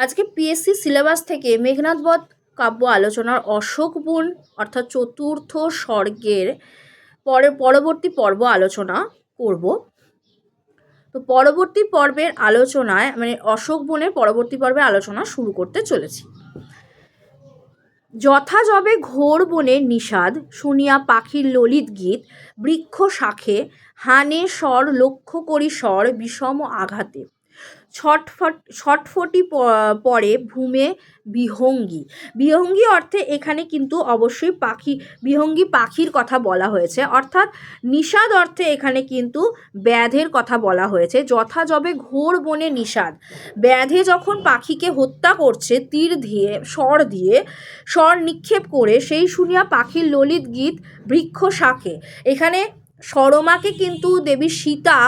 আজকে PSC syllabus থেকে মেঘনাথ বধ কাব্য আলোচনার অশোক বন, অর্থাৎ চতুর্থ স্বর্গের পরে পরবর্তী পর্ব আলোচনা করব। তো পরবর্তী পর্বের আলোচনায় মানে অশোক বনের পরবর্তী পর্বে আলোচনা শুরু করতে চলেছি। যথাযবে ঘোর বনের নিষাদ, শুনিয়া পাখির ললিত গীত, বৃক্ষ শাখে হানে স্বর, লক্ষ্য করি স্বর বিষম আঘাতে। ছটফট ছটফটি পরে ভূমে বিহঙ্গী। বিহঙ্গী অর্থে এখানে কিন্তু অবশ্যই পাখি, বিহঙ্গী পাখির কথা বলা হয়েছে। অর্থাৎ নিষাদ অর্থে এখানে কিন্তু ব্যাধের কথা বলা হয়েছে। যথাযবে ঘোর বনে নিষাদ। ব্যাধে যখন পাখিকে হত্যা করছে, তীর দিয়ে, স্বর দিয়ে, স্বর নিক্ষেপ করে, সেই শুনিয়া পাখির ললিত গীত বৃক্ষ শাখে। এখানে সরমাকে কিন্তু দেবী সীতা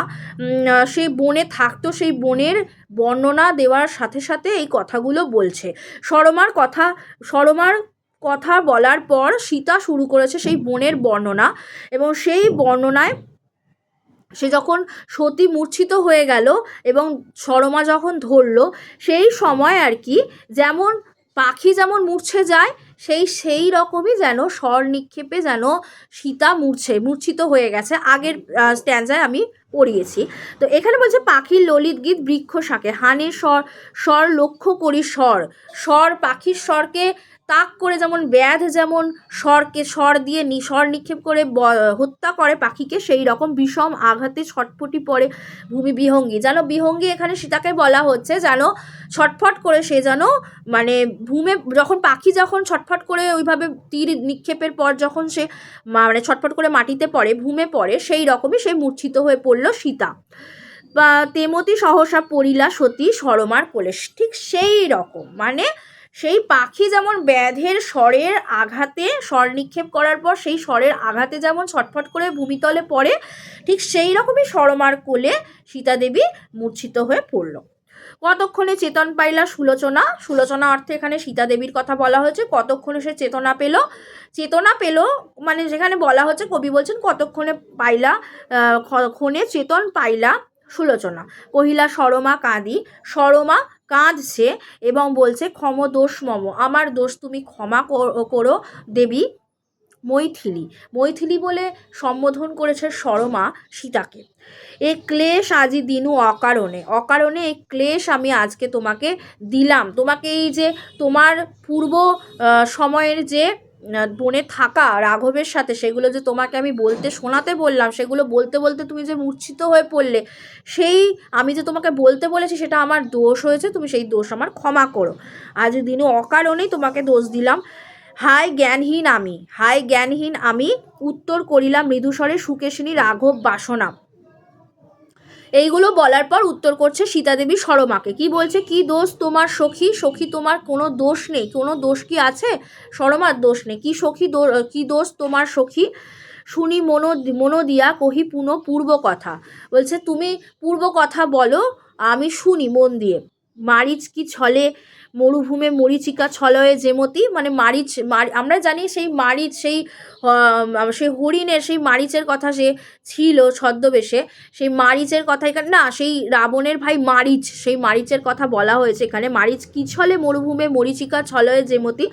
সেই বনে থাকতো, সেই বনের বর্ণনা দেওয়ার সাথে সাথে এই কথাগুলো বলছে। সরমার কথা সরমার কথা বলার পর সীতা শুরু করেছে সেই বনের বর্ণনা এবং সেই বর্ণনায় সে যখন সতী মূর্ছিত হয়ে গেল এবং সরমা যখন ধরলো, সেই সময় আর কি যেমন পাখি যেমন মূর্ছে যায় সেই সেই রকমই যেন স্বর নিক্ষেপে যেন সীতা মূর্ছে, মূর্ছিত হয়ে গেছে। আগের স্ট্যান্ডায় আমি পড়িয়েছি। তো এখানে বলছে, পাখির ললিত গীত বৃক্ষ শাকে হানে স্বর স্বর লক্ষ্য করি স্বর স্বর পাখির স্বরকে তাক করে যেমন ব্যাধ, যেমন স্বরকে স্বর দিয়ে স্বর নিক্ষেপ করে হত্যা করে পাখিকে, সেই রকম বিষম আঘাতে ছটফটি পড়ে ভূমি বিহঙ্গী। যেন বিহঙ্গী এখানে সীতাকে বলা হচ্ছে, যেন ছটফট করে সে যেন মানে ভূমে, যখন পাখি যখন ছটফট করে ওইভাবে তীর নিক্ষেপের পর যখন সে মানে ছটফট করে মাটিতে পড়ে, ভূমে পড়ে, সেই রকমই সে মূর্ছিত হয়ে পড়ল সীতা। বা তেমতি সহসা পরিলা সতী সরমার কোলে। ঠিক সেই রকম মানে সেই পাখি যেমন ব্যাধের স্বরের আঘাতে স্বর নিক্ষেপ করার পর সেই স্বরের আঘাতে যেমন ছটফট করে ভূমিতলে পড়ে, ঠিক সেই রকমই সরমার কোলে সীতা দেবী মূর্ছিত হয়ে পড়ল। কতক্ষণে চেতন পাইলা সুলোচনা? সুলোচনা অর্থে এখানে সীতা দেবীর কথা বলা হয়েছে। কতক্ষণে সে চেতনা পেল? চেতনা পেল মানে যেখানে বলা হচ্ছে কবি বলছেন কতক্ষণে পাইলা ক্ষণে চেতন পাইলা সুলোচনা। কহিলা, সরমা কাঁদি। সরমা কাঁদছে এবং বলছে, ক্ষম দোষ মম। আমার দোষ তুমি ক্ষমা কর- দেবী মৈথিলি। মৈথিলি বলে সম্বোধন করেছে সরমা সীতাকে। এ ক্লেশ আজি দিনু অকারণে। অকারণে এই ক্লেশ আমি আজকে তোমাকে দিলাম। তোমাকে এই যে তোমার পূর্ব সময়ের যে বনে থাকা রাঘবের সাথে সেগুলো যে তোমাকে আমি বলতে শোনাতে বললাম, সেগুলো বলতে বলতে তুমি যে মূর্ছিত হয়ে পড়লে, সেই আমি যে তোমাকে বলতে বলেছি সেটা আমার দোষ হয়েছে, তুমি সেই দোষ আমার ক্ষমা করো। আজ দিনু অকারণেই তোমাকে দোষ দিলাম। হাই জ্ঞানহীন আমি হাই জ্ঞানহীন আমি, উত্তর করিলাম মৃদুস্বরে সুকেশিনী রাঘব বাসনা। এইগুলো বলার পর উত্তর করছে সীতাদেবী শরমাকে। কি বলছে? কি দোষ তোমার সখী? সখী তোমার কোনো দোষ নেই। কোনো দোষ কি আছে? সরমার দোষ নেই। কি সখী কি দোষ তোমার সখী? শুনি মনো মনো দিয়া কহি পুনঃ পূর্ব কথা। বলছে, তুমি পূর্ব কথা বলো, আমি শুনি মন দিয়ে। মারিচ কি ছলে মরুভূমে মরিচিকা ছলয়ে যেমতি মানে মারিচ, মার- আমরা জানি সেই মারিচ, সেই সেই হরিণের, সেই মারিচের কথা সে ছিল ছদ্মবেশে, সেই মারিচের কথা এখানে, না, সেই রাবণের ভাই মারিচ, সেই মারিচের কথা বলা হয়েছে এখানে, মারিচ কি ছলে মরুভূমে মরিচিকা ছলয়ে যেমতি,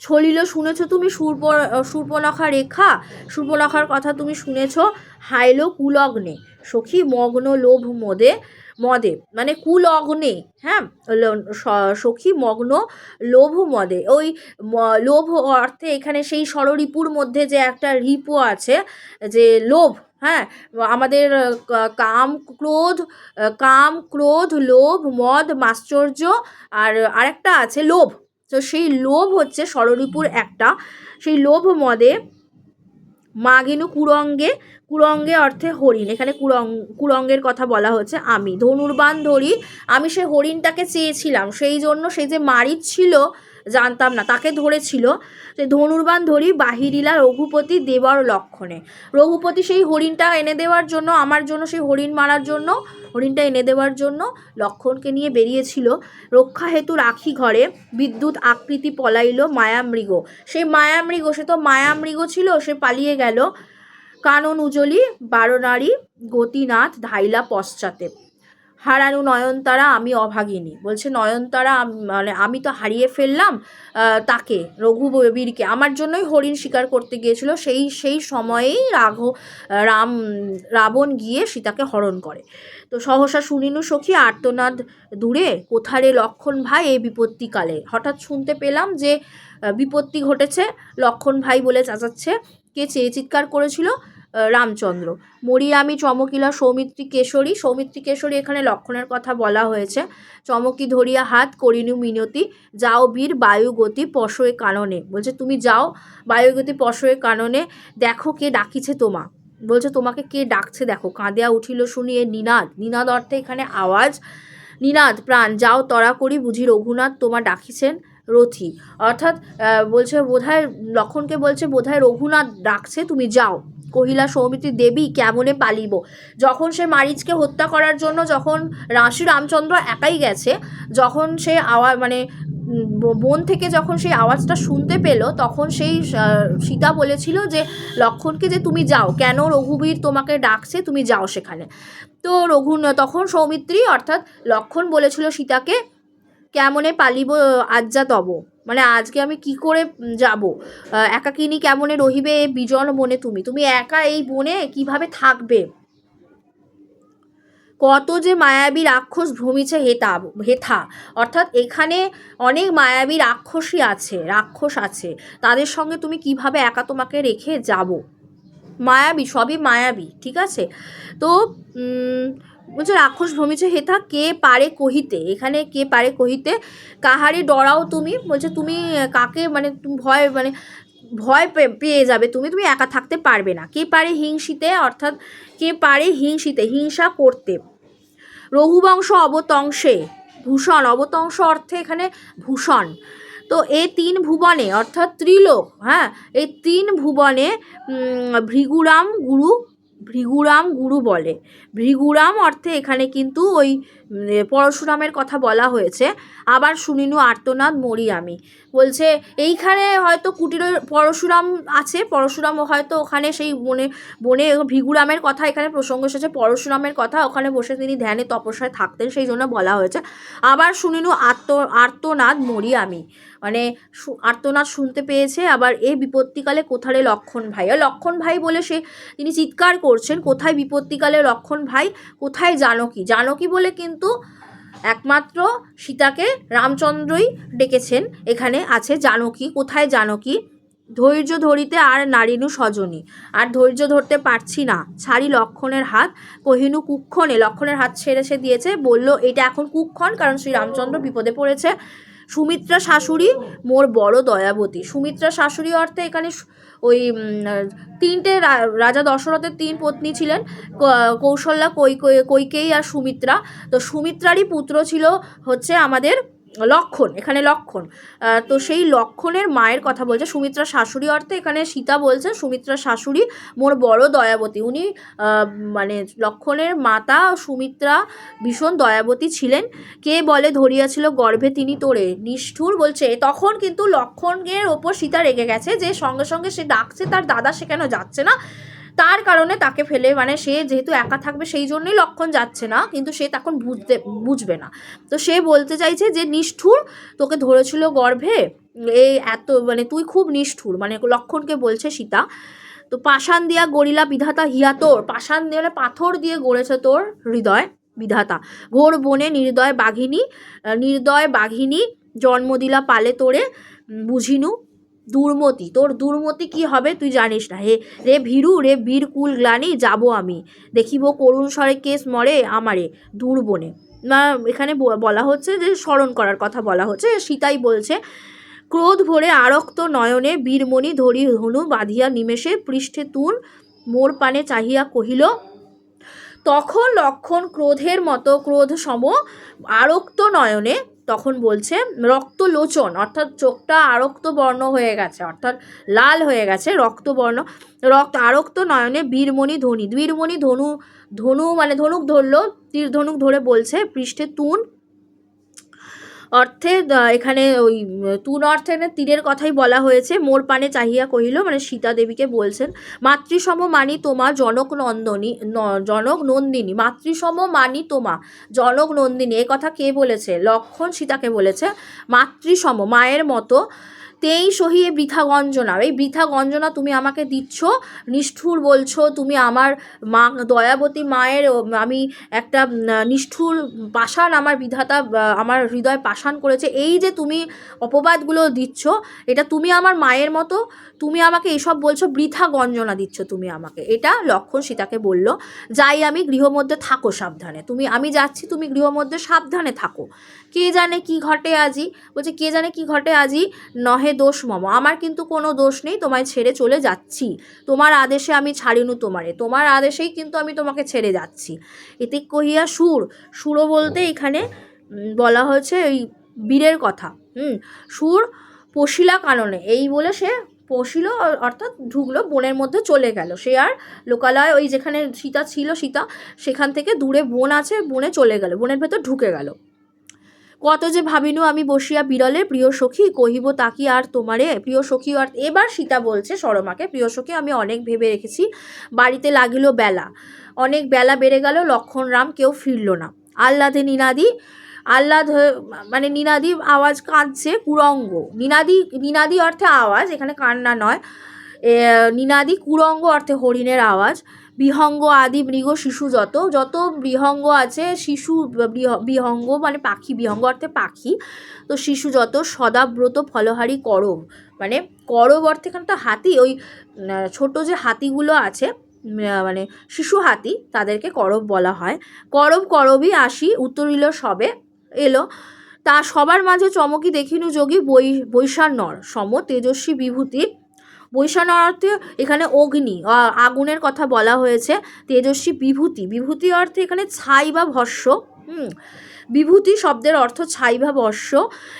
ছলিল শুনেছ তুমি সূর্প, সূর্পনখা রেখা, সূর্পনখার কথা তুমি শুনেছ, হাইলো কুলগ্নে, সখী মগ্ন লোভ মদে মদে মানে কুলগ্নে হ্যাঁ? সখী মগ্ন, লোভ মদে। ওই লোভ অর্থে এখানে সেই ষড়রিপুর মধ্যে যে একটা রিপু আছে, যে লোভ হ্যাঁ? আমাদের কাম ক্রোধ কাম ক্রোধ, লোভ, মদ, মাশ্চর্য, আর আরেকটা আছে লোভ। তো সেই লোভ হচ্ছে ষড়রিপুর একটা। সেই লোভ মদে মাগিনু কুরঙ্গে কুরঙ্গে অর্থে হরিণ। এখানে কুরং কুরঙ্গের কথা বলা হচ্ছে আমি। ধনুর্বাণ ধরি, আমি সে হরিণটাকে চেয়েছিলাম। সেই জন্য সেই যে মারিচ ছিল, জানতাম না, তাকে ধরেছিল। যে ধনুর্বাণ ধরি বাহিরিলা রঘুপতি দেবর লক্ষণে। রঘুপতি সেই হরিণটা এনে দেওয়ার জন্য, আমার জন্য, সেই হরিণ মারার জন্য, হরিণটা এনে দেওয়ার জন্য লক্ষণকে নিয়ে বেরিয়েছিল। রক্ষা হেতু রাখি ঘরে, বিদ্যুৎ আকৃতি পলাইল, মায়ামৃগ। সেই মায়ামৃগ, সে তো মায়ামৃগ ছিল, সে পালিয়ে গেল। কানন উজলি, বারো নারী, গতিনাথ, ধাইলা পশ্চাতে। হারানু নয়নতারা, আমি অভাগিনী। বলছে, নয়নতারা মানে আমি তো হারিয়ে ফেললাম তাকে রঘুবীরকে আমার জন্যই হরিণ শিকার করতে গিয়েছিল, সেই সেই সময়েই রাঘ, রাম, রাবণ গিয়ে সীতাকে হরণ করে। তো সহসা শুনিনু সখী, আর্তনাদ দূরে, কোথারে লক্ষণ ভাই এই বিপত্তিকালে? হঠাৎ শুনতে পেলাম যে বিপত্তি ঘটেছে, লক্ষণ ভাই বলে চাচাচ্ছে কে চেয়ে চিৎকার করেছিল? রামচন্দ্র। মরি আমি চমকিলা, সৌমিত্রী, কেশরী। সৌমিত্রী, কেশরী এখানে লক্ষণের কথা বলা হয়েছে। চমকি ধরিয়া হাত, করিনু মিনতি, যাও বীর বায়ুগতি পশয়ে কাননে। বলছে, তুমি যাও বায়ুগতি পশয়ে কাননে, দেখো কে ডাকিছে তোমা। বলছে, তোমাকে কে ডাকছে দেখো? কাঁদিয়া উঠিল শুনিয়ে নিনাদ। নিনাদ অর্থে এখানে আওয়াজ। নিনাদ, প্রাণ, যাও তরা করি বুঝি রঘুনাথ তোমা ডাকিছেন। রথি। অর্থাৎ বলছে বোধহয়, লক্ষণকে বলছে বোধহয় রঘুনাথ ডাকছে, তুমি যাও। কহিলা, সৌমিত্রী দেবী কেমনে পালিব? যখন সে মারিচকে হত্যা করার জন্য যখন রাশি রামচন্দ্র একাই গেছে, যখন সে আওয়াজ মানে বন থেকে যখন সেই আওয়াজটা শুনতে পেল, তখন সেই সীতা বলেছিল যে, লক্ষণকে যে তুমি যাও, কেন রঘুবীর তোমাকে ডাকছে, তুমি যাও সেখানে? তো রঘু তখন সৌমিত্রী, অর্থাৎ লক্ষণ বলেছিল সীতাকে কেমনে পালিব আজ্জা তব? মানে আজকে আমি কি করে যাব? একাকিনী কেমনে রহিবে বিজন বনে তুমি? তুমি একা এই বনে কীভাবে থাকবে? কত যে মায়াবী রাক্ষস ভ্রমিছে হেতা হেথা অর্থাৎ এখানে অনেক মায়াবী রাক্ষসী আছে, রাক্ষস আছে। তাদের সঙ্গে তুমি কীভাবে একা তোমাকে রেখে যাব? মায়াবী, সবই মায়াবী, ঠিক আছে? তো বলছে, রাক্ষস ভ্রমিছে হেথা, কে পারে কহিতে? এখানে কে পারে কহিতে? কাহারে ডরাও তুমি? বলছে, তুমি কাকে মানে তুমি ভয় মানে ভয় পেয়ে যাবে তুমি তুমি একা থাকতে পারবে না। কে পারে হিংসিতে? অর্থাৎ কে পারে হিংসিতে? হিংসা করতে। রঘুবংশ অবতংশে ভূষণ অবতংশ অর্থে এখানে ভূষণ। তো এই তিন ভুবনে, অর্থাৎ ত্রিলোক হ্যাঁ এই তিন ভুবনে ভৃগুরাম, গুরু ভৃগুরাম গুরু বলে। ভৃগুরাম অর্থে এখানে কিন্তু ওই পরশুরামের কথা বলা হয়েছে। আবার শুনিনু আর্তনাদ মরি আমি বলছে, এইখানে হয়তো কুটির পরশুরাম আছে। পরশুরাম হয়তো ওখানে সেই বনে বনে ভৃগুরামের কথা এখানে প্রসঙ্গ এসেছে। পরশুরামের কথা ওখানে বসে তিনি ধ্যানে তপস্যায় থাকতেন, সেই জন্য বলা হয়েছে। আবার শুনিনু আত্ম আর্তনাদ মরি আমি মানে আর্তনাদ শুনতে পেয়েছে, আবার এই বিপত্তিকালে কোথারে লক্ষণ ভাই? আর লক্ষণ ভাই বলে সে, তিনি চিৎকার করছেন, কোথায় বিপত্তিকালে লক্ষণ ভাই? কোথায় জানকী? জানকী বলে কিন্তু একমাত্র সীতাকে রামচন্দ্রই ডেকেছেন, এখানে আছে জানকী। কোথায় জানকী? ধৈর্য ধরিতে আর নারিনু সজনী। আর ধৈর্য ধরতে পারছি না। ছাড়ি লক্ষণের হাত, কহিনু কুক্ষণে। লক্ষণের হাত ছেড়ে সে দিয়েছে, বলল, এটা এখন কুক্ষণ, কারণ শ্রী রামচন্দ্র বিপদে পড়েছে। সুমিত্রা শাশুড়ি, মোর বড় দয়াবতী। সুমিত্রা শাশুড়ি অর্থে এখানে ওই তিনটে রাজা দশরথের তিন পত্নী ছিলেন কৌশল্যা কৈকেয়ী আর সুমিত্রা। তো সুমিত্রারই পুত্র ছিল হচ্ছে আমাদের লক্ষণ, এখানে লক্ষণ। তো সেই লক্ষণের মায়ের কথা বলছে সুমিত্রা শাশুড়ি অর্থে। এখানে সীতা বলছে সুমিত্রা শাশুড়ি মোর বড় দয়াবতী। উনি মানে লক্ষণের মাতা সুমিত্রা ভীষণ দয়াবতী ছিলেন। কে বলে ধরিয়াছিল গর্ভে তিনি তোরে? নিষ্ঠুর বলছে, তখন কিন্তু লক্ষণের ওপর সীতা রেগে গেছে যে সঙ্গে সঙ্গে সে ডাকছে, তার দাদা সেখানে যাচ্ছে না? তার কারণে তাকে ফেলে মানে সে যেহেতু একা থাকবে সেই জন্যই লক্ষণ যাচ্ছে না, কিন্তু সে তখন বুঝতে, বুঝবে না। তো সে বলতে চাইছে যে, নিষ্ঠুর, তোকে ধরেছিল গর্ভে এই এত মানে তুই খুব নিষ্ঠুর। মানে লক্ষণকে বলছে সীতা। তো পাষাণ দিয়া গড়িলা বিধাতা হিয়া তোর। পাষাণ দিয়ে মানে পাথর দিয়ে গড়েছে তোর হৃদয় বিধাতা। ঘোর বনে নির্দয় বাঘিনী নির্দয় বাঘিনী জন্ম দিলা পালে তোরে বুঝিনু। দুর্মতি। তোর দুর্মতি কি হবে তুই জানিস না। হে, রে ভীরু, রে বীর কুল গ্লানি, যাব আমি। দেখিব করুণ স্বরে কেস মরে আমারে, দূর বনে। না, এখানে বলা হচ্ছে যে স্মরণ করার কথা বলা হচ্ছে। সীতাই বলছে, ক্রোধ ভরে আরক্ত নয়নে বীরমণি ধরি ধনু বাঁধিয়া নিমেষে পৃষ্ঠে তুন মোর পানে চাহিয়া কহিল, তখন লক্ষণ ক্রোধের মতো ক্রোধ সম আরক্ত নয়নে তখন বলছে, রক্তলোচন অর্থাৎ চোখটা আরক্ত বর্ণ হয়ে গেছে, অর্থাৎ লাল হয়ে গেছে, রক্তবর্ণ, রক্ত, আরক্ত নয়নে বীরমণি ধনী বীরমণি ধনু ধনু মানে ধনুক ধরলো, তীর ধনুক ধরে বলছে, পৃষ্ঠে তুন অর্থে এখানে ওই তুন অর্থে তীরের কথাই বলা হয়েছে। মোর পানে চাহিয়া কহিল মানে সীতা দেবীকে বলছেন, মাতৃসম মানি তোমা, জনক নন্দনী জনক নন্দিনী, মাতৃসম মানি তোমা, জনক নন্দিনী। এ কথা কে বলেছে? লক্ষণ সীতাকে বলেছে, মাতৃসম, মায়ের মতো তেই সহিয়ে বৃথা গঞ্জনা। এই বৃথা গঞ্জনা তুমি আমাকে দিচ্ছ, নিষ্ঠুর বলছো, তুমি আমার মা, দয়াবতী মায়ের আমি একটা নিষ্ঠুর পাষাণ আমার বিধাতা আমার হৃদয় পাষাণ করেছে। এই যে তুমি অপবাদগুলো দিচ্ছ, এটা তুমি আমার মায়ের মতো, তুমি আমাকে এসব বলছো, বৃথা গঞ্জনা দিচ্ছ তুমি আমাকে। এটা লক্ষণ সীতাকে বলল, যাই আমি গৃহমধ্যে থাকো সাবধানে। তুমি, আমি যাচ্ছি, তুমি গৃহমধ্যে সাবধানে থাকো। কে জানে কি ঘটে আজি? বলছে, কে জানে কি ঘটে আজি? নহে দোষ মম। আমার কিন্তু কোনো দোষ নেই, তোমায় ছেড়ে চলে যাচ্ছি। তোমার আদেশে আমি ছাড়িনু তোমারে। তোমার আদেশেই কিন্তু আমি তোমাকে ছেড়ে যাচ্ছি। এতে কহিয়া সুর সুরও বলতে এখানে বলা হয়েছে ওই বীরের কথা। হুম, সুর পশিলা কাননে। এই বলে সে পশিল, অর্থাৎ ঢুকলো, বনের মধ্যে চলে গেল। সে আর লোকালয়, ওই যেখানে সীতা ছিল সীতা, সেখান থেকে দূরে বন আছে, বনে চলে গেল। বনের ভেতর ঢুকে গেল। কত যে ভাবিনু আমি বসিয়া বিরলে প্রিয় সখী, কহিব তাকি আর তোমারে, প্রিয় সখী আর এবার সীতা বলছে সরমাকে প্রিয় সখী, আমি অনেক ভেবে রেখেছি, বাড়িতে লাগিল বেলা। অনেক বেলা বেড়ে গেল, লক্ষণ রাম কেউ ফিরল না। আহ্লাদে নিনাদি, আহ্লাদ মানে নিনাদি আওয়াজ কাঁদছে কুরঙ্গ। নিনাদি নিনাদি অর্থে আওয়াজ, এখানে কান্না নয় নিনাদি কুরঙ্গ অর্থে হরিণের আওয়াজ। বিহঙ্গ আদি মৃগ শিশু যত যত বিহঙ্গ আছে, শিশু বিহ- বিহঙ্গ মানে পাখি, বিহঙ্গ অর্থে পাখি, তো শিশু যত সদাব্রত ফলহারি করব মানে করব অর্থে এখানে তো হাতি, ওই ছোট যে হাতিগুলো আছে মানে শিশু হাতি, তাদেরকে করব বলা হয়। করব করবই আসি উত্তরিল সবে, এলো। তা সবার মাঝে চমকি দেখিনু যোগী বৈ বৈশানর সম তেজস্বী বিভূতি বৈশানর অর্থে এখানে অগ্নি আগুনের কথা বলা হয়েছে, তেজস্বী বিভূতি। বিভূতি অর্থে এখানে ছাই বা ভস্য, হুম। বিভূতি শব্দের অর্থ ছাই বা ভস্য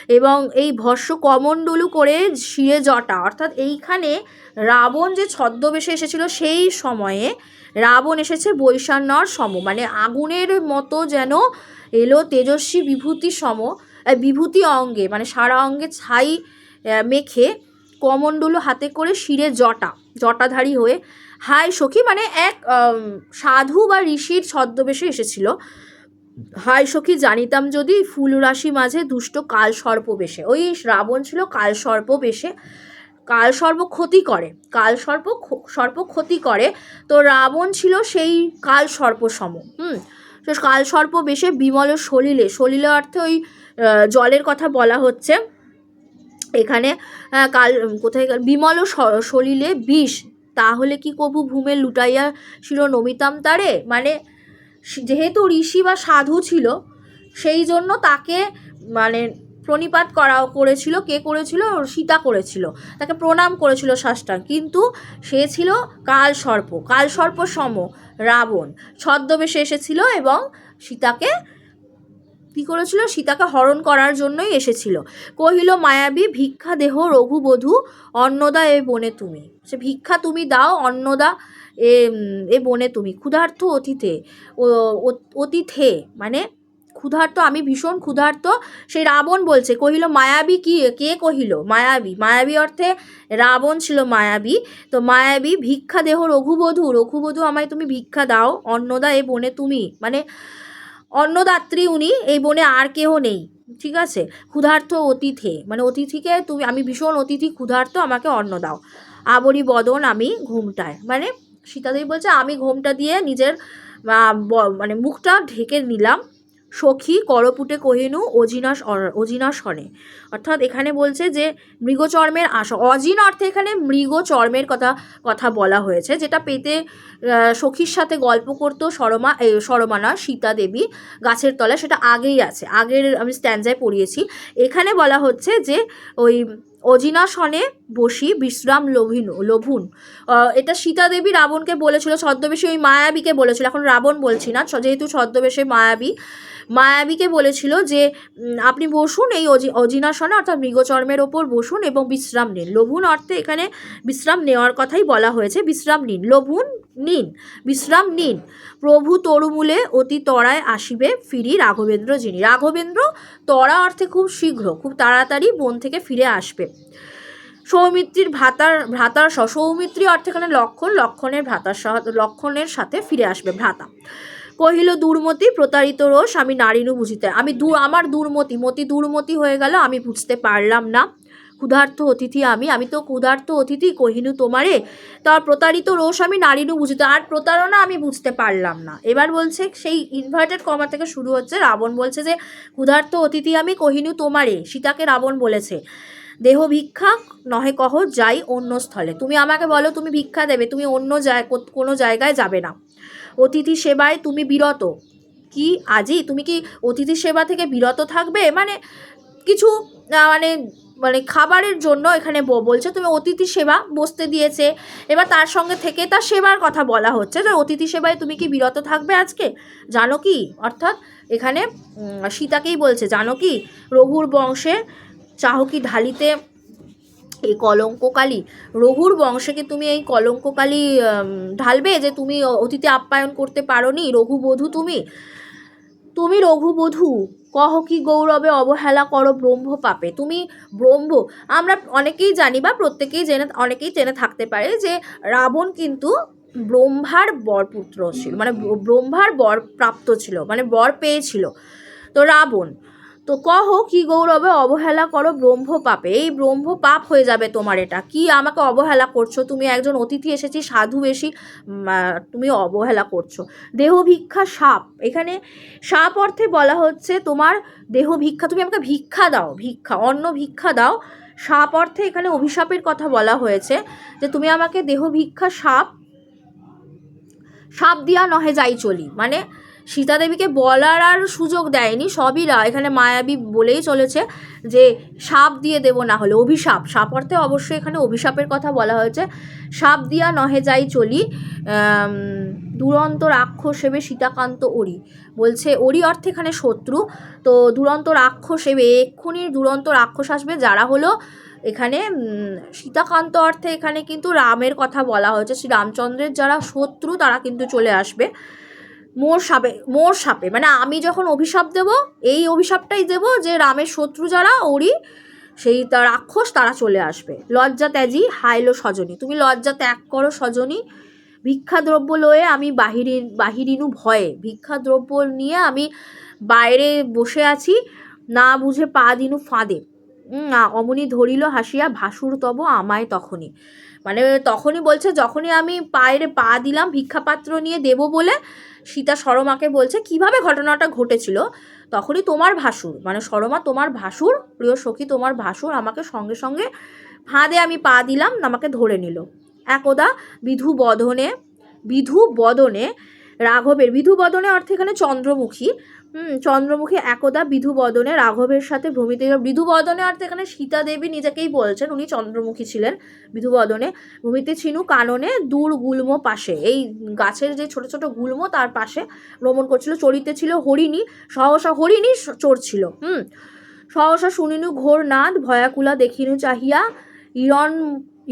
এবং এই ভস্য কমণ্ডলু করে শিরে জটা। অর্থাৎ এইখানে রাবণ যে ছদ্মবেশে এসেছিল সেই সময়ে রাবণ এসেছে বৈশান্যর সম মানে আগুনের মতো যেন এলো তেজস্বী বিভূতি সম বিভূতি অঙ্গে মানে সারা অঙ্গে ছাই মেখে কমণ্ডলু হাতে করে শিরে জটা, জটাধারী হয়ে। হায় সখী মানে এক সাধু বা ঋষির ছদ্মবেশে এসেছিল। হায় সখী, জানিতাম যদি ফুলরাশি মাঝে দুষ্ট কাল সর্প বেশে ওই রাবণ ছিল কাল সর্প বেশে কাল সর্প ক্ষতি করে কাল সর্প সর্প ক্ষতি করে। তো রাবণ ছিল সেই কাল সর্প সম হুম? কাল সর্প বেশে বিমল সলিলে সলিলে অর্থে ওই জলের কথা বলা হচ্ছে। এখানে কাল কোথায় গেল? বিমল স- সলিলে বিষ। তাহলে কি কবু ভূমে লুটাইয়া শির নমিতাম তারে? মানে যেহেতু ঋষি বা সাধু ছিল, সেই জন্য তাকে মানে প্রণিপাত করা করেছিল। কে করেছিল? সীতা করেছিল। তাকে প্রণাম করেছিল সাষ্টাঙ্গ কিন্তু সে ছিল কাল সর্প কাল সর্প সম রাবণ। ছদ্মবেশে এসেছিল এবং সীতাকে কী করেছিল? সীতাকে হরণ করার জন্যই এসেছিল। কহিল, মায়াবী, ভিক্ষা দেহ রঘুবধূ, অন্নদা এ বনে তুমি। সে ভিক্ষা তুমি দাও, অন্নদা এ এ বনে তুমি। ক্ষুধার্ত অতিথে অতিথে মানে ক্ষুধার্ত, আমি ভীষণ ক্ষুধার্ত সেই রাবণ বলছে। কহিল, মায়াবী কি? কে কহিল? মায়াবী। মায়াবী অর্থে রাবণ ছিল মায়াবী। তো মায়াবী, ভিক্ষা দেহ রঘুবধূ। রঘুবধূ আমায় তুমি ভিক্ষা দাও, অন্নদা এ বনে তুমি। মানে অন্নদাত্রী উনি এই বনে আর কেহ নেই, ঠিক আছে? ক্ষুধার্থ অতিথে মানে অতিথিকে তুমি, আমি ভীষণ অতিথি ক্ষুধার্থ আমাকে অন্ন দাও। আবরি বদন, আমি ঘুমটায় মানে সীতাদেবী বলছে, আমি ঘুমটা দিয়ে নিজের মানে মুখটা ঢেকে নিলাম সখী করপুটে কহিনু অজিনাস অজিনাসনে অর্থাৎ এখানে বলছে যে, মৃগচর্মের আশা অজিন অর্থে এখানে মৃগচর্মের কথা কথা বলা হয়েছে, যেটা পেতে সখীর সাথে গল্প করতো সরমা সরমানা, সীতা দেবী গাছের তলায়, সেটা আগেই আছে, আগের আমি স্ট্যান্ডায় পড়িয়েছি। এখানে বলা হচ্ছে যে, ওই অজিনাসনে বসি বিশ্রাম লোভিন, লোভুন। এটা সীতা দেবী রাবণকে বলেছিল, ছদ্মবেশী ওই মায়াবীকে বলেছিল। এখন রাবণ বলছি না যেহেতু ছদ্মবেশে মায়াবী। মায়াবীকে বলেছিল যে আপনি বসুন এই অজি- অজিনাসনে অর্থাৎ মৃগচর্মের ওপর বসুন এবং বিশ্রাম নিন। লভুন অর্থে এখানে বিশ্রাম নেওয়ার কথাই বলা হয়েছে, বিশ্রাম নিন। লঘুন নিন, বিশ্রাম নিন। প্রভু তরুমূলে অতি তরায় আসিবে ফিরি রাঘবেন্দ্র যিনি। রাঘবেন্দ্র তরা অর্থে খুব শীঘ্র, খুব তাড়াতাড়ি বন থেকে ফিরে আসবে। সৌমিত্রীর ভ্রাতার ভ্রাতার সৌমিত্রী অর্থে এখানে লক্ষণ, লক্ষণের ভ্রাতার সহ, লক্ষণের সাথে ফিরে আসবে ভ্রাতা। কহিল, দুর্মতি, প্রতারিত রোষ, আমি নারীনু বুঝিতে, আমি দু, আমার দুর্মতি, মতি দুর্মতি হয়ে গেল, আমি বুঝতে পারলাম না। ক্ষুধার্ত অতিথি আমি আমি তো ক্ষুধার্ত অতিথি কহিনু তোমারে। তার প্রতারিত রোষ আমি নারীনু বুঝিতে আর প্রতারণা আমি বুঝতে পারলাম না। এবার বলছে, সেই ইনভার্টেড কমা থেকে শুরু হচ্ছে, রাবণ বলছে যে, ক্ষুধার্ত অতিথি আমি কহিনু তোমারে। সীতাকে রাবণ বলেছে, দেহ ভিক্ষা নহে কহ, যাই অন্য স্থলে। তুমি আমাকে বলো, তুমি ভিক্ষা দেবে, তুমি অন্য জায় কোনো জায়গায় যাবে না। অতিথি সেবায় তুমি বিরত। কি আজই তুমি কি অতিথি সেবা থেকে বিরত থাকবে? মানে কিছু মানে মানে খাবারের জন্য এখানে বলছে, তুমি অতিথি সেবা বসতে দিয়েছে। এবার তার সঙ্গে থেকে তার সেবার কথা বলা হচ্ছে যে, অতিথি সেবায় তুমি কি বিরত থাকবে আজকে? জানো কি? অর্থাৎ এখানে সীতাকেই বলছে, জানো কি? রঘুর বংশে চাহকি ঢালিতে এই কলঙ্ককালী, রঘুর বংশে কি তুমি এই কলঙ্ককালী ঢালবে যে তুমি অতিথি আপ্যায়ন করতে পারো নি রঘুবধূ তুমি। তুমি রঘুবধূ কহ কি গৌরবে অবহেলা করো ব্রহ্ম পাপে। তুমি ব্রহ্ম, আমরা অনেকেই জানি বা প্রত্যেকেই জেনে, অনেকেই জেনে থাকতে পারে যে রাবণ কিন্তু ব্রহ্মার বরপুত্র ছিল মানে ব্রহ্মার বর প্রাপ্ত ছিল মানে বর পেয়েছিল। তো রাবণ তো কহ কি গৌরবে অবহেলা করো ব্রহ্ম পাপে এই ব্রহ্ম পাপ হয়ে যাবে তোমার এটা। কি আমাকে অবহেলা করছ? তুমি একজন অতিথি এসেছি, সাধু বেশি তুমি অবহেলা করছ। দেহ ভিক্ষা সাপ। এখানে সাপ অর্থে বলা হচ্ছে তোমার দেহ ভিক্ষা। তুমি আমাকে ভিক্ষা দাও, ভিক্ষা, অন্ন ভিক্ষা দাও। সাপ অর্থে এখানে অভিশাপের কথা বলা হয়েছে যে তুমি আমাকে দেহ ভিক্ষা সাপ সাপ দিয়া নহে যাই চলি। মানে সীতা দেবীকে বলার আর সুযোগ দেয়নি, সবই রা এখানে মায়াবী বলেই চলেছে যে, সাপ দিয়ে দেব না হলে অভিশাপ। সাপ অর্থে অবশ্যই এখানে অভিশাপের কথা বলা হয়েছে। সাপ দিয়া নহে যাই চলি দুরন্ত রাক্ষস সেবে সীতাকান্ত ওরি। বলছে, ওরি অর্থে এখানে শত্রু। তো দুরন্ত রাক্ষস হেবে এক্ষুনি দুরন্ত রাক্ষস আসবে, যারা হলো এখানে সীতাকান্ত অর্থে এখানে কিন্তু রামের কথা বলা হয়েছে। শ্রী রামচন্দ্রের যারা শত্রু, তারা কিন্তু চলে আসবে। মোর সাপে মোর সাপে। মানে আমি যখন অভিশাপ দেব, এই অভিশাপটাই দেব যে রামের শত্রু যারা, ওরই সেই তা রাক্ষস তারা চলে আসবে। লজ্জা ত্যাজি, হাইলো সজনী। তুমি লজ্জা ত্যাগ করো সজনী। ভিক্ষাদ্রব্য লয়ে আমি বাহিরি, বাহিরিনু ভয়ে। ভিক্ষাদ্রব্য নিয়ে আমি বাইরে বসে আছি, না বুঝে পা দিনু ফাঁদে। অমনি ধরিল হাসিয়া, ভাসুর তব আমায় তখনই। মানে তখনই বলছে, যখনই আমি পায়ের পা দিলাম, ভিক্ষাপাত্র নিয়ে দেবো বলে সীতা সরমাকে বলছে, কীভাবে ঘটনাটা ঘটেছিল? তখনই তোমার ভাসুর মানে সরমা তোমার ভাসুর, প্রিয় সখী তোমার ভাসুর আমাকে সঙ্গে সঙ্গে ফাঁদে আমি পা দিলাম, আমাকে ধরে নিল। একদা বিধু বদনে বিধু বদনে রাঘবের, বিধু বদনে অর্থে এখানে চন্দ্রমুখী হুম, চন্দ্রমুখী একদা বিধু বদনে, রাঘবের সাথে ভ্রমিতে বিধু বদনে অর্থে এখানে সীতা দেবী নিজেকেই বলছেন, উনি চন্দ্রমুখী ছিলেন বিধু বদনে। ভূমিতে ছিনু কাননে, দূর গুল্ম পাশে। এই গাছের যে ছোট ছোট গুল্ম, তার পাশে ভ্রমণ করছিল, চরিতে ছিল হরিণী, সহসা হরিণী চড়ছিল হুম। সহসা শুনিনু ঘোর নাদ, ভয়াকুলা দেখিনু চাহিয়া, ইরণ,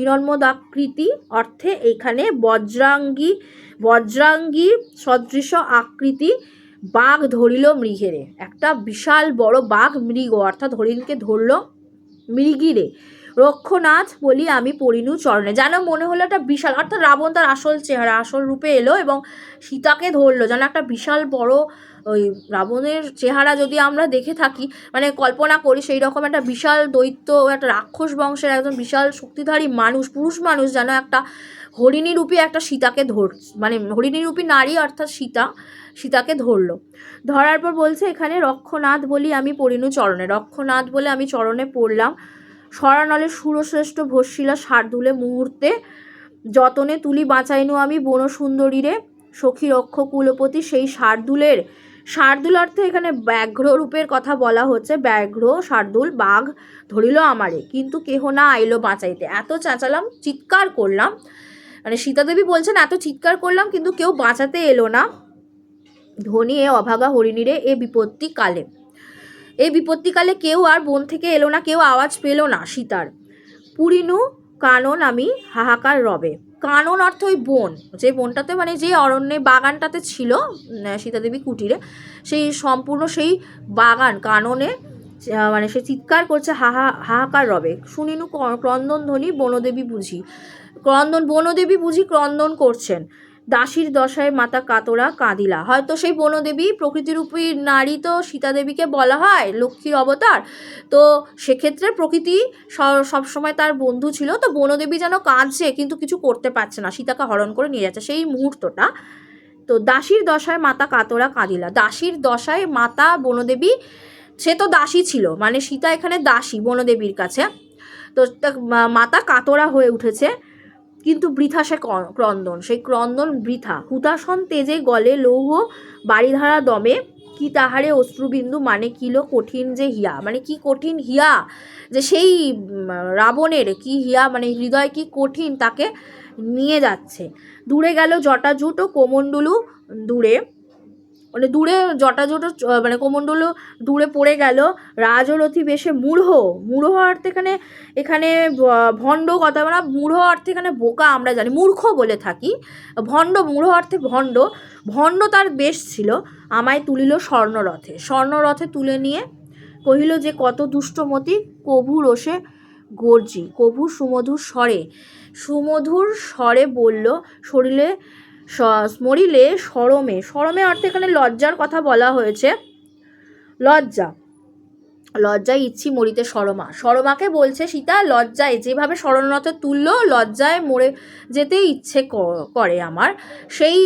ইরণ্মদাকৃতি অর্থে এখানে বজ্রাঙ্গী বজ্রাঙ্গী সদৃশ আকৃতি বাঘ ধরিল মৃগেরে। একটা বিশাল বড় বাঘ মৃগ, অর্থাৎ হরিণকে ধরল মৃগিরে। রক্ষনাথ বলি, আমি পরিণু চরণে। যেন মনে হলো একটা বিশাল, অর্থাৎ রাবণ তার আসল চেহারা, আসল রূপে এলো এবং সীতাকে ধরলো। যেন একটা বিশাল বড় ওই রাবণের চেহারা যদি আমরা দেখে থাকি মানে কল্পনা করি সেই রকম একটা বিশাল দৈত্য একটা রাক্ষস বংশের একজন বিশাল শক্তিধারী মানুষ, পুরুষ মানুষ যেন একটা হরিণী রূপী একটা সীতাকে ধর মানে হরিণী রূপী নারী অর্থাৎ সীতা, সীতাকে ধরলো। ধরার পর বলছে এখানে রক্ষনাথ বলি আমি পড়িনু চরণে রক্ষনাথ বলে আমি চরণে পড়লাম। সরানলে সুরশ্রেষ্ঠ ভস্মিলা শার্দুলে মুহূর্তে যতনে তুলি বাঁচাইনু আমি বনসুন্দরীরে। সখী রক্ষ কুলপতি সেই শার্দুলের শার্দুল অর্থে এখানে ব্যাঘ্র রূপের কথা বলা হচ্ছে। ব্যাঘ্র, শার্দুল, বাঘ ধরিল আমারে, কিন্তু কেহ না আইলো বাঁচাইতে। এত চেঁচালাম, চিৎকার করলাম। মানে সীতাদেবী বলছেন, এত চিৎকার করলাম, কিন্তু কেউ বাঁচাতে এলো না। ধনী এ অভাগা হরিণীরে, এ বিপত্তি কালে এই বিপত্তিকালে কেউ আর বন থেকে এলো না, কেউ আওয়াজ পেল না সীতার। পুরিনু কানন আমি হাহাকার রবে। কানন অর্থ ওই বন। যে বনটাতে মানে যে অরণ্যে বাগানটাতে ছিল সীতাদেবী কুটিরে, সেই সম্পূর্ণ সেই বাগান কাননে মানে সে চিৎকার করছে হাহা হাহাকার রবে। শুনিনু ক্রন্দন ধ্বনি বনদেবী বুঝি, ক্রন্দন, বনদেবী বুঝি ক্রন্দন করছেন। দাসীর দশায় মাতা কাতরা কাঁদিলা। হয়তো সেই বনদেবী প্রকৃতিরূপী নারী তো সীতাদেবীকে বলা হয়, লক্ষ্মীর অবতার। তো সেক্ষেত্রে প্রকৃতি সবসময় তার বন্ধু ছিল, তো বনদেবী যেন কাঁদছে, কিন্তু কিছু করতে পারছে না। সীতাকে হরণ করে নিয়ে যাচ্ছে সেই মুহূর্তটা। তো দাসীর দশায় মাতা কাতরা কাঁদিলা। দাসীর দশায় মাতা বনদেবী, সে তো দাসী ছিল মানে সীতা এখানে দাসী বনদেবীর কাছে। তো মাতা কাতরা হয়ে উঠেছে। কিন্তু বৃথা সে ক্রন্দন, সেই ক্রন্দন বৃথা। হুতাসন তেজে গলে লৌহ বাড়িধারা দমে, কি তাহারে অশ্রুবিন্দু মানে কিল কঠিন যে হিয়া? মানে কি কঠিন হিয়া? যে সেই রাবণের কি হিয়া? মানে হৃদয় কি কঠিন? তাকে নিয়ে যাচ্ছে। দূরে গেল জটাজুট ও কোমণ্ডলু দূরে। মানে দূরে জটাজুট মানে কোমণ্ডলু দূরে পড়ে গেল। রাজরথী বেশে মূঢ় মূঢ় অর্থে এখানে এখানে ভণ্ড কথা মানে মূঢ় অর্থে এখানে বোকা আমরা জানি, মূর্খ বলে থাকি। ভণ্ড, মূঢ় অর্থে ভণ্ড ভণ্ড তার বেশ ছিল, আমায় তুলিল স্বর্ণরথে। স্বর্ণরথে তুলে নিয়ে কহিল যে কত দুষ্টমতি, কভু রসে গর্জি, কভু সুমধুর স্বরে। সুমধুর স্বরে বলল, শরীরে স্মরিলে সরমে সরমে অর্থে এখানে লজ্জার কথা বলা হয়েছে। লজ্জা। লজ্জায় ইচ্ছি, মরিতে সরমা। সরমাকে বলছে, সীতা, লজ্জায়, যেভাবে স্মরণরথে তুললো, লজ্জায় মরে যেতে ইচ্ছে করে আমার। সেই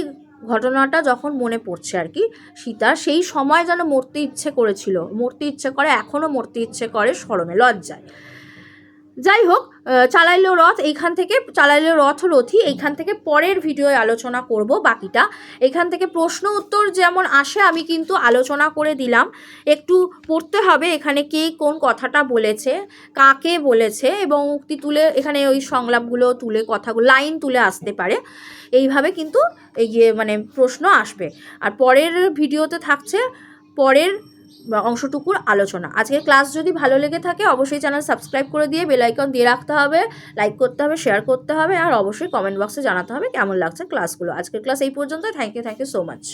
ঘটনাটা যখন মনে পড়ছে আর কি, সীতা সেই সময় যেন মরতে ইচ্ছে করেছিল। মরতে ইচ্ছে করে এখনও মরতে ইচ্ছে করে সরমে, লজ্জায়। যাই হোক চালাইলো রথ এইখান থেকে, চালাইলো রথ রথি এইখান থেকে পরের ভিডিওয় আলোচনা করব বাকিটা। এখান থেকে প্রশ্ন উত্তর যেমন আসে, আমি কিন্তু আলোচনা করে দিলাম। একটু পড়তে হবে এখানে কে কোন কথাটা বলেছে, কাকে বলেছে এবং উক্তি তুলে এখানে ওই সংলাপগুলো তুলে কথাগুলো, লাইন তুলে আসতে পারে। এইভাবে কিন্তু এগিয়ে মানে প্রশ্ন আসবে। আর পরের ভিডিওতে থাকছে, পরের অংশটুকুর আলোচনা। আজকের ক্লাস যদি ভালো লেগে থাকে, অবশ্যই চ্যানেল সাবস্ক্রাইব করে দিয়ে বেলাইকন দিয়ে রাখতে হবে, লাইক করতে হবে, শেয়ার করতে হবে, আর অবশ্যই কমেন্ট বক্সে জানাতে হবে কেমন লাগছে ক্লাসগুলো। আজকের ক্লাস এই পর্যন্ত thank you thank you so much